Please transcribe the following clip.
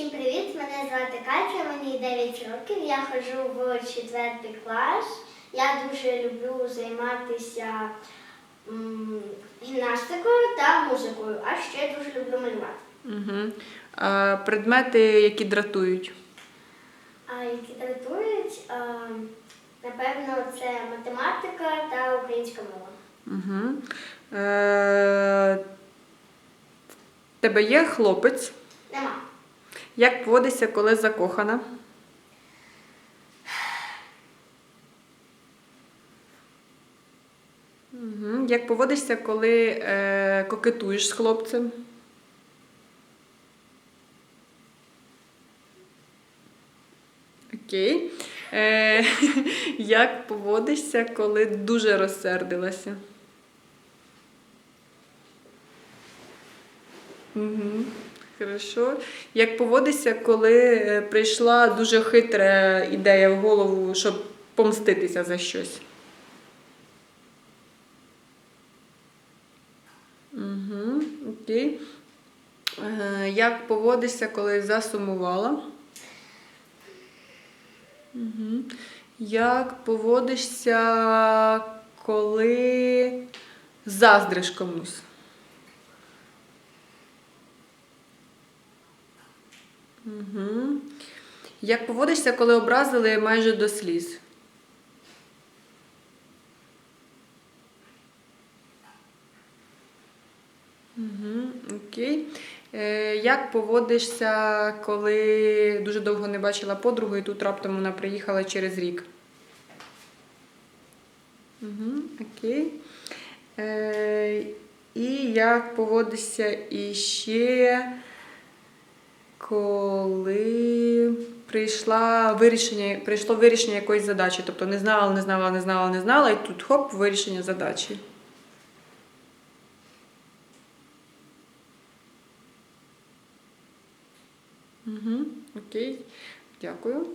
Всім привіт! Мене звати Катя, мені 9 років. Я ходжу в 4 клас. Я дуже люблю займатися м, гімнастикою та музикою, а ще дуже люблю малювати. Угу. А, предмети, які дратують. А які дратують, а, напевно, це математика та українська мова. Угу. Е, в тебе є хлопець. Як поводишся, коли закохана? Як поводишся, коли е, кокетуєш з хлопцем? Окей. Е, як поводишся, коли дуже розсердилася? Угу. Хорошо. Як поводишся, коли е, прийшла дуже хитра ідея в голову, щоб помститися за щось? Угу. Окей. Е, як поводишся, коли засумувала? Угу. Як поводишся, коли заздриш комусь? Угу. Як поводишся, коли образили майже до сліз? Угу. Окей. Е, як поводишся, коли дуже довго не бачила подругу, і тут раптом вона приїхала через рік? Угу. Окей. Е, і як поводишся іще, коли прийшла вирішення, прийшло вирішення якоїсь задачі. Тобто не знала, не знала, не знала, не знала, і тут хоп, вирішення задачі. Угу, окей, дякую.